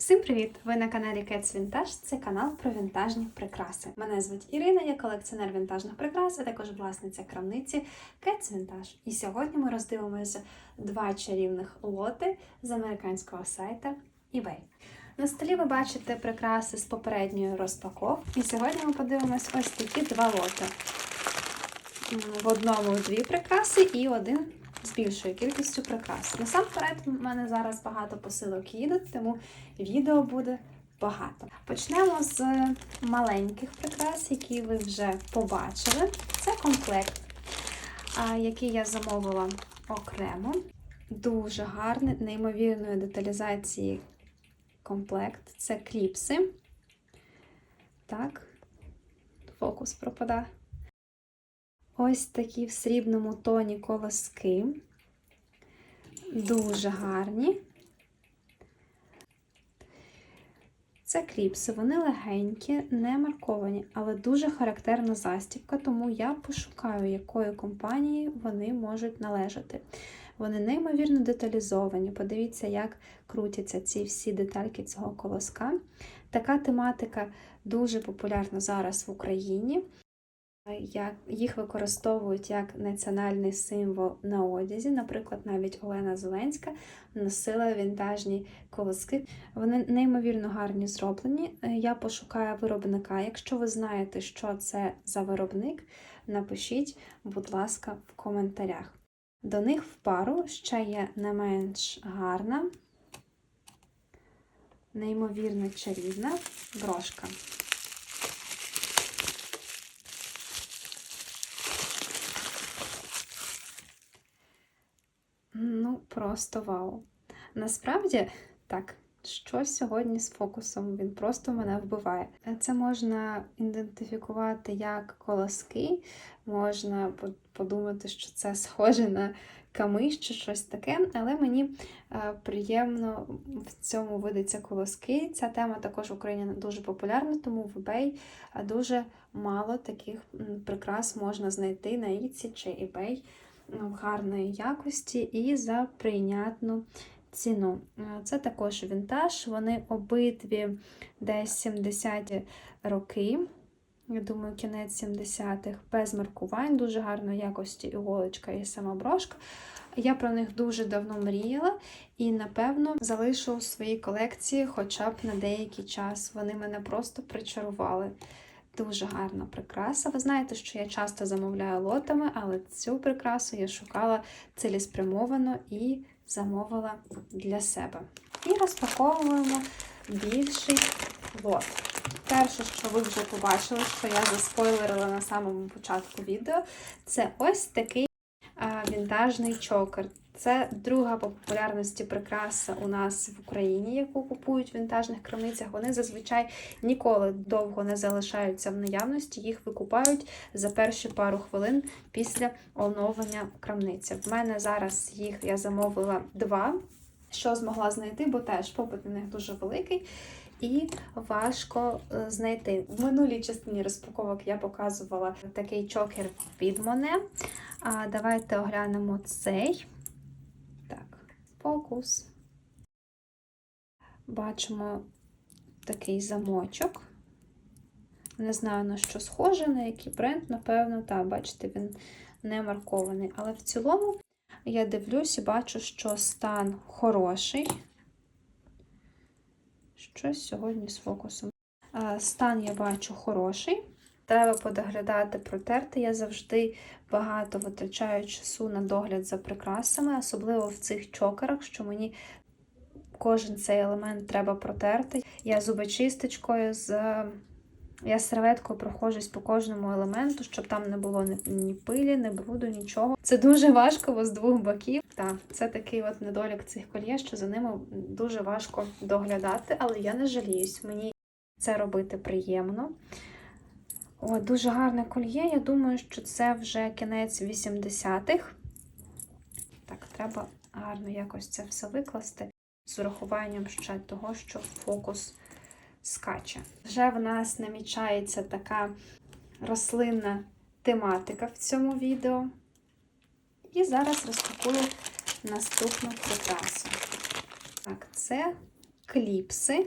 Всім привіт! Ви на каналі Cats Vintage. Це канал про вінтажні прикраси. Мене звуть Ірина, я колекціонер вінтажних прикрас, а також власниця крамниці Cats Vintage. І сьогодні ми роздивимося два чарівних лоти з американського сайту eBay. На столі ви бачите прикраси з попередньої розпаковки. І сьогодні ми подивимось ось такі два лоти. В одному дві прикраси і один з більшою кількістю прикрас. Насамперед, в мене зараз багато посилок їдуть, тому відео буде багато. Почнемо з маленьких прикрас, які ви вже побачили. Це комплект, який я замовила окремо. Дуже гарний, неймовірної деталізації комплект. Це кліпси. Так, фокус пропадає. Ось такі в срібному тоні колоски. Дуже гарні. Це кліпси, вони легенькі, не марковані, але дуже характерна застібка, тому я пошукаю, якої компанії вони можуть належати. Вони неймовірно деталізовані. Подивіться, як крутяться ці всі детальки цього колоска. Така тематика дуже популярна зараз в Україні. Як їх використовують як національний символ на одязі. Наприклад, навіть Олена Зеленська носила вінтажні колоски. Вони неймовірно гарні зроблені. Е, Я пошукаю виробника. Якщо ви знаєте, що це за виробник, напишіть, будь ласка, в коментарях. До них в пару ще є не менш гарна, неймовірно чарівна брошка. Ну, просто вау. Насправді, так, що сьогодні з фокусом? Він просто мене вбиває. Це можна ідентифікувати як колоски, можна подумати, що це схоже на камиш чи щось таке, але мені е, приємно в цьому видаться колоски. Ця тема також в Україні дуже популярна, тому в eBay е, дуже мало таких прикрас можна знайти на Etsy чи eBay в гарної якості і за прийнятну ціну. Е, Це також вінтаж, вони обидві десь 70-ті роки. Я думаю, кінець 70-х, без маркувань, дуже гарної якості іголочка і сама брошка. Я про них дуже давно мріяла і, напевно, залишу у своїй колекції хоча б на деякий час. Вони мене просто причарували. Дуже гарна прикраса. Ви знаєте, що я часто замовляю лотами, але цю прикрасу я шукала цілеспрямовано і замовила для себе. І розпаковуємо більший лот. Перше, що ви вже побачили, що я заспойлерила на самому початку відео, це ось такий вінтажний чокер. Це друга по популярності прикраса у нас в Україні, яку купують в вінтажних крамницях. Вони зазвичай ніколи довго не залишаються в наявності, їх викупають за перші пару хвилин після оновлення крамниці. В мене зараз їх я замовила два, що змогла знайти, бо теж попит на них дуже великий. І важко е, знайти. В минулій частині розпаковок я показувала такий чокер від Моне. А давайте оглянемо цей. Так, фокус. Бачимо такий замочок. Не знаю, на що схоже, на який бренд, напевно, так, бачите, він не маркований. Але в цілому я дивлюсь і бачу, що стан хороший. Щось сьогодні з фокусом. Е, Стан я бачу хороший. Треба подоглядати, протерти. Я завжди багато витрачаю часу на догляд за прикрасами, особливо в цих чокерах, що мені кожен цей елемент треба протерти. Я зубочисточкою з. Я серветкою проходжусь по кожному елементу, щоб там не було ні, ні пилі, ні бруду, нічого. Це дуже важко, бо з двох боків. Так, це такий от недолік цих кольє, що за ними дуже важко доглядати, але я не жаліюсь. Мені це робити приємно. О, дуже гарне кольє. Я думаю, що це вже кінець 80-х. Так, треба гарно якось це все викласти з урахуванням ще того, що фокус скаче. Вже в нас намічається така рослинна тематика в цьому відео. І зараз розпакую наступну прикрасу. Так, це кліпси.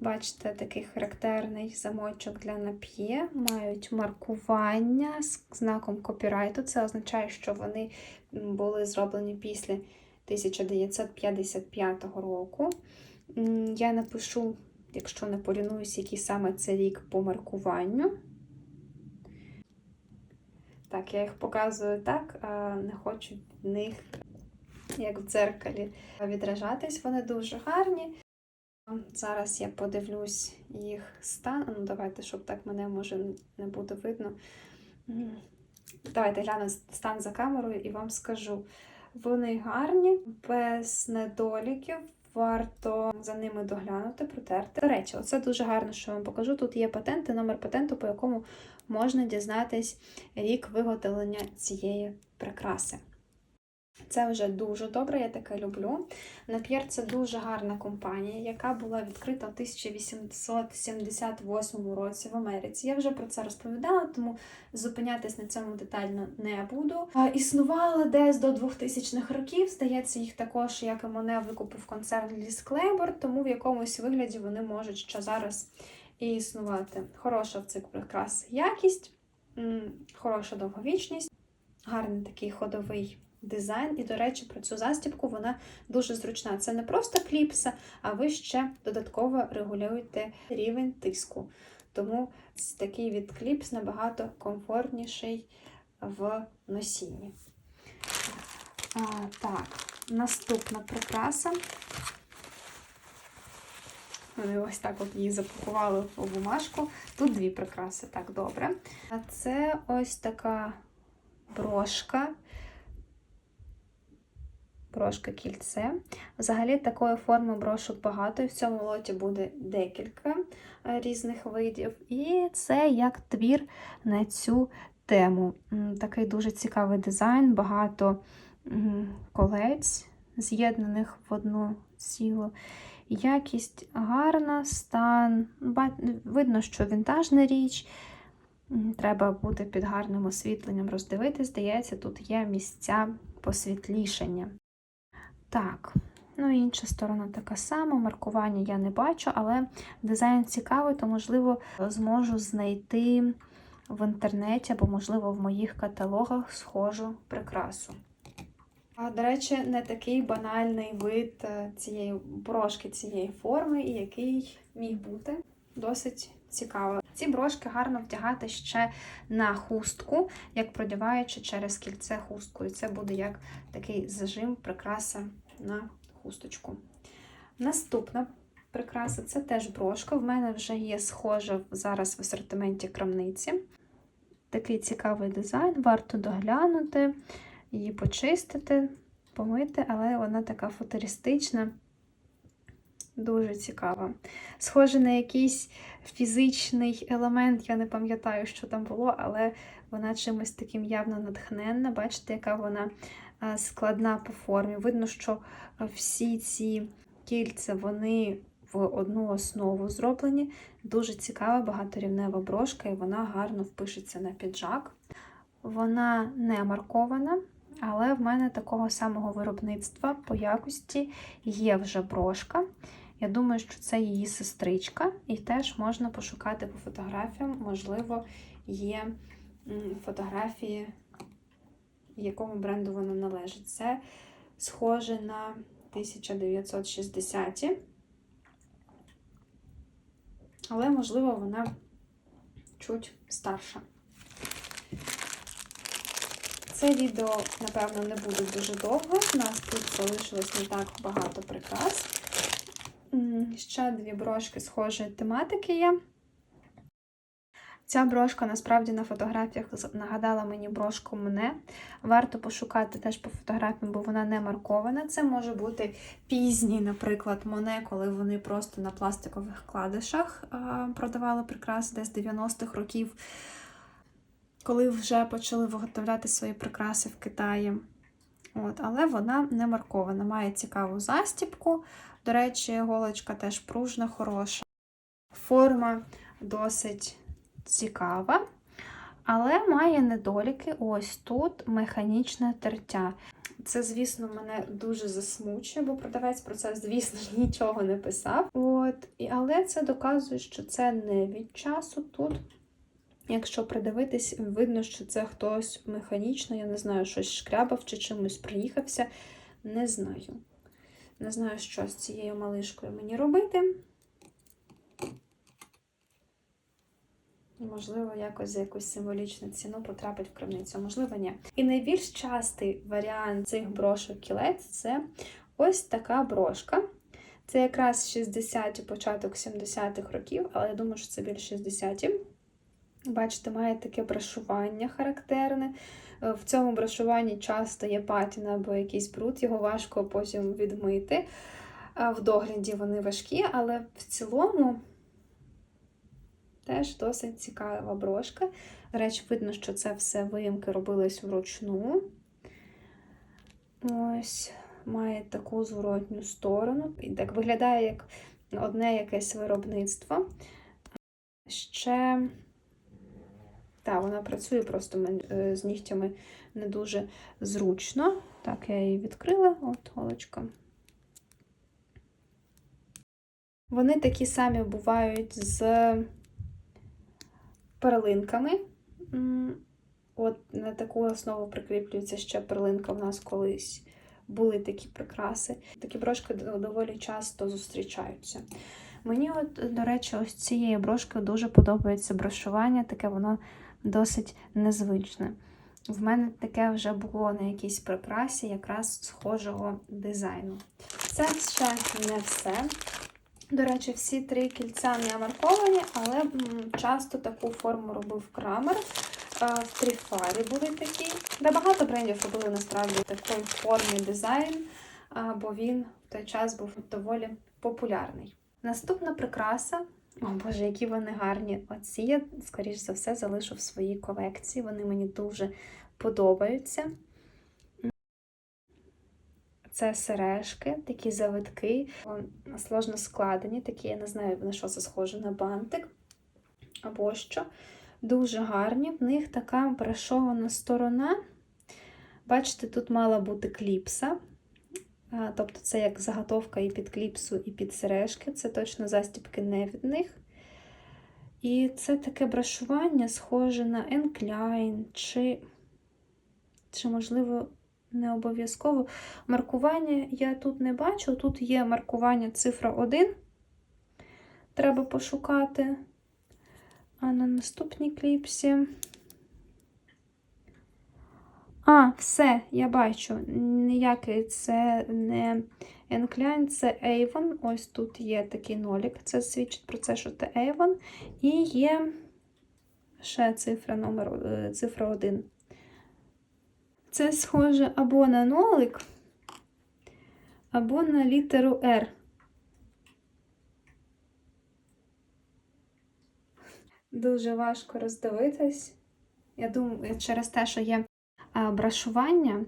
Бачите, такий характерний замочок для нап'є. Мають маркування з знаком копірайту. Це означає, що вони були зроблені після 1955 року. Я напишу, якщо не полінуюсь, який саме це рік по маркуванню. Так, я їх показую так, а не хочу в них, як в дзеркалі, відражатись. Вони дуже гарні. Зараз я подивлюсь їх стан. Ну, давайте, щоб так мене може не буде видно. Давайте гляну стан за камерою і вам скажу. Вони гарні, без недоліків. Варто за ними доглянути, протерти. До речі, оце дуже гарно, що вам покажу. Тут є патенти, номер патенту, по якому можна дізнатись рік виготовлення цієї прикраси. Це вже дуже добре, я таке люблю. Нап'єр це дуже гарна компанія, яка була відкрита у 1878 році в Америці. Я вже про це розповідала, тому зупинятись на цьому детально не буду. А, Існували десь до 2000-х років. Здається, їх також, як і мене, викупив концерн Ліс Клейбор, тому в якомусь вигляді вони можуть ще зараз і існувати. Хороша в цих прикрас якість, хороша довговічність, гарний такий ходовий дизайн. І, до речі, про цю застібку вона дуже зручна. Це не просто кліпса, а ви ще додатково регулюєте рівень тиску. Тому такий від кліпс набагато комфортніший в носінні. А, так, наступна прикраса. Вони ось так от її запакували в бумажку. Тут дві прикраси, так добре. А це ось така брошка. Брошка кільце. Взагалі такої форми брошок багато, і в цьому лоті буде декілька е, різних видів. І це як твір на цю тему. Такий дуже цікавий дизайн, багато колець, з'єднаних в одну цілу. Якість гарна, стан. Видно, що вінтажна річ. Треба бути під гарним освітленням роздивитись. Здається, тут є місця посвітлішання. Так, ну і інша сторона така сама. Маркування я не бачу, але дизайн цікавий, то, можливо, зможу знайти в інтернеті або, можливо, в моїх каталогах схожу прикрасу. А, до речі, не такий банальний вид е, цієї брошки, цієї форми, який міг бути досить цікаво. Ці брошки гарно вдягати ще на хустку, як продіваючи через кільце хустку. І це буде як такий зажим, прикраса на хусточку. Наступна прикраса це теж брошка. В мене вже є схожа зараз в асортименті крамниці. Такий цікавий дизайн, варто доглянути, її почистити, помити, але вона така футуристична. Дуже цікава. Схоже на якийсь фізичний елемент, я не пам'ятаю, що там було, але вона чимось таким явно натхненна. Бачите, яка вона складна по формі. Видно, що всі ці кільця вони в одну основу зроблені. Дуже цікава багаторівнева брошка, і вона гарно впишеться на піджак. Вона не маркована, але в мене такого самого виробництва по якості є вже брошка. Я думаю, що це її сестричка, і теж можна пошукати по фотографіям. Можливо, є фотографії, якому бренду вона належить. Це схоже на 1960-ті, але, можливо, вона чуть старша. Це відео, напевно, не буде дуже довго. У нас тут залишилось не так багато прикрас. Ще дві брошки схожої тематики є. Ця брошка насправді на фотографіях нагадала мені брошку мене. Варто пошукати теж по фотографіям, бо вона не маркована. Це може бути пізній, наприклад, моне, коли вони просто на пластикових вкладишах продавали прикраси десь 90-х років, коли вже почали виготовляти свої прикраси в Китаї. От, але вона не маркована, має цікаву застібку. До речі, голочка теж пружна, хороша. Форма досить цікава, але має недоліки. Ось тут механічне тертя. Це, звісно, мене дуже засмучує, бо продавець про це, звісно нічого не писав. От, але це доказує, що це не від часу тут. Якщо придивитись, видно, що це хтось механічно, я не знаю, щось шкрябав чи чимось приїхався. Не знаю. Не знаю, що з цією малишкою мені робити. Можливо, якось за якусь символічну ціну потрапить в крамницю, можливо, ні. І найбільш частий варіант цих брошок кілець це ось така брошка. Це якраз 60-ті, початок 70-х років, але я думаю, що це більш 60-ті. Бачите, має таке брашування характерне. Е, В цьому брашуванні часто є патіна або якийсь бруд, його важко потім відмити. В догляді вони важкі, але в цілому теж досить цікава брошка. До речі, видно, що це все виїмки робились вручну. Ось, має таку зворотню сторону. І так виглядає як одне якесь виробництво. Ще. Так, вона працює просто е, з нігтями не дуже зручно. Так, я її відкрила, от голочка. Вони такі самі бувають з перлинками. От на таку основу прикріплюється ще перлинка. В нас колись були такі прикраси. Такі брошки доволі часто зустрічаються. Мені, от, до речі, ось цієї брошки дуже подобається брошування, таке воно досить незвичне. В мене таке вже було на якійсь прикрасі, якраз схожого дизайну. Це ще не все. До речі, всі три кільця не марковані, але часто таку форму робив крамер. В тріфарі були такі. Де багато брендів робили насправді такої формі дизайн, бо він в той час був доволі популярний. Наступна прикраса. О Боже, які вони гарні. Оці я, скоріш за все, залишу в своїй колекції. Вони мені дуже подобаються. Це сережки, такі завитки, сложно складені, такі, я не знаю, на що це схоже, на бантик або що. Дуже гарні. В них така брашована сторона. Бачите, тут мала бути кліпса. Тобто це як заготовка і під кліпсу, і під сережки. Це точно застібки не від них. І це таке брашування схоже на енкляйн, чи, чи можливо, не обов'язково. Маркування я тут не бачу. Тут є маркування цифра 1. Треба пошукати. А на наступній кліпсі. А, все, я бачу. Ніякий це не Енкляйн, це Avon. Ось тут є такий нолік. Це свідчить про це, що це Avon. І є ще цифра номер, е, цифра 1. Це схоже або на нолик, або на літеру R. Дуже важко роздивитись. Я думаю, через те, що є брашування,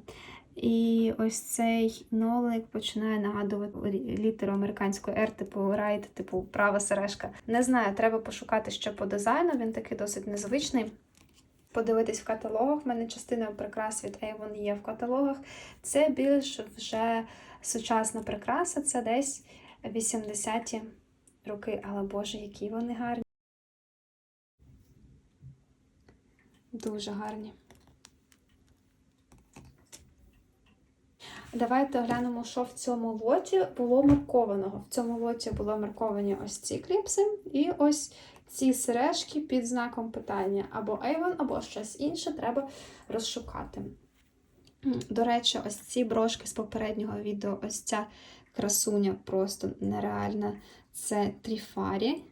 і ось цей нолик починає нагадувати літеру американської R, типу райт, типу права сережка. Не знаю, треба пошукати ще по дизайну, він такий досить незвичний. Подивитись в каталогах. У мене частина прикрас від Avon є в каталогах. Це більш вже сучасна прикраса, це десь 80-ті роки. Але Боже, які вони гарні. Дуже гарні. Давайте оглянемо, що в цьому лоті було маркованого. В цьому лоті було марковані ось ці кліпси і ось ці сережки під знаком питання. Або Avon, або щось інше треба розшукати. До речі, ось ці брошки з попереднього відео, ось ця красуня просто нереальна. Це Тріфарі.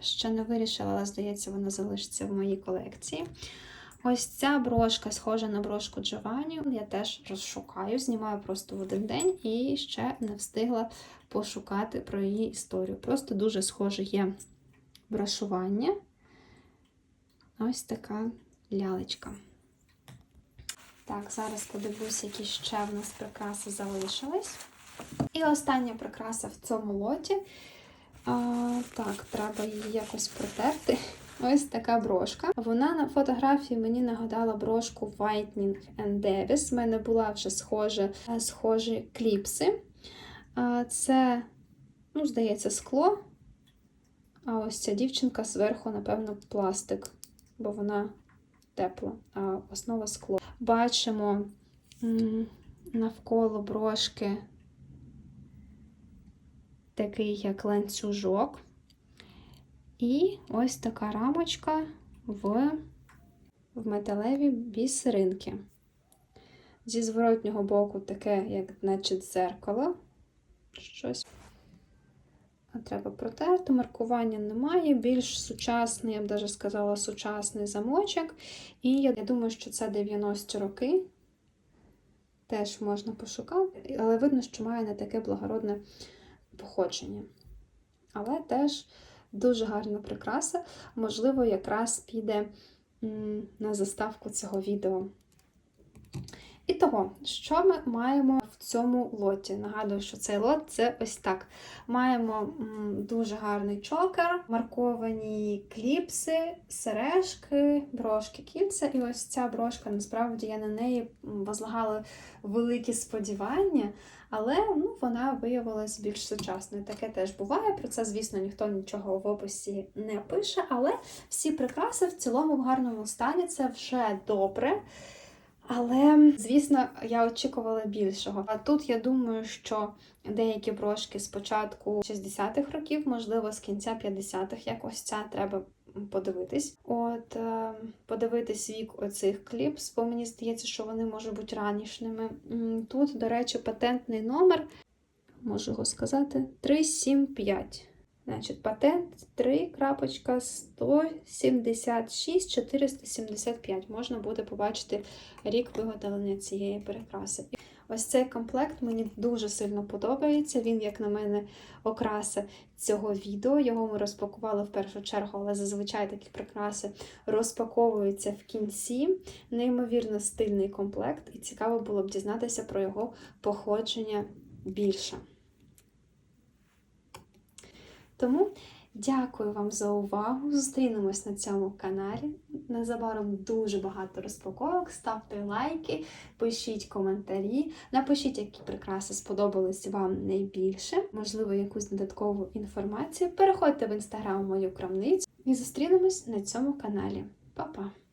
Ще не вирішила, але здається, вона залишиться в моїй колекції. Ось ця брошка схожа на брошку Джованні. Я теж розшукаю, знімаю просто в один день і ще не встигла пошукати про її історію. Просто дуже схоже є брашування. Ось така лялечка. Так, зараз подивлюся, які ще в нас прикраси залишились. І остання прикраса в цьому лоті. А, так, треба її якось протерти. Ось така брошка. Вона на фотографії мені нагадала брошку Whitening and Davis. У мене була вже схожа, схожі кліпси. Це, ну, здається, скло. А ось ця дівчинка зверху, напевно, пластик, бо вона тепла, а основа скло. Бачимо навколо брошки такий як ланцюжок. І ось така рамочка в, в металеві бісеринки. Зі зворотнього боку таке, як значить, дзеркало. Щось. А Треба протерти, маркування немає. Більш сучасний, я б навіть сказала, сучасний замочок. І я думаю, що це 90 роки. Теж можна пошукати, але видно, що має не таке благородне походження. Але теж дуже гарна прикраса. Можливо, якраз піде на заставку цього відео. І того, що ми маємо в цьому лоті? Нагадую, що цей лот це ось так. Маємо дуже гарний чокер, марковані кліпси, сережки, брошки, кільця. І ось ця брошка, насправді, я на неї возлагала великі сподівання, але ну, вона виявилась більш сучасною. Таке теж буває. Про це, звісно, ніхто нічого в описі не пише, але всі прикраси в цілому в гарному стані це вже добре. Але, звісно, я очікувала більшого. А тут я думаю, що деякі брошки з початку 60-х років, можливо, з кінця 50-х, як ось ця треба подивитись. От е, подивитись вік оцих кліпс, бо мені здається, що вони можуть бути ранішними. Тут, до речі, патентний номер, можу його сказати, 375. Значить, патент 3.176 475. Можна буде побачити рік виготовлення цієї перекраси. Ось цей комплект мені дуже сильно подобається. Він, як на мене, окраса цього відео. Його ми розпакували в першу чергу, але зазвичай такі прикраси розпаковуються в кінці. Неймовірно стильний комплект, і цікаво було б дізнатися про його походження більше. Тому дякую вам за увагу. Зустрінемось на цьому каналі. Незабаром дуже багато розпаковок. Ставте лайки, пишіть коментарі, напишіть, які прикраси сподобались вам найбільше, можливо, якусь додаткову інформацію. Переходьте в інстаграм мою крамницю і зустрінемось на цьому каналі. Па-па!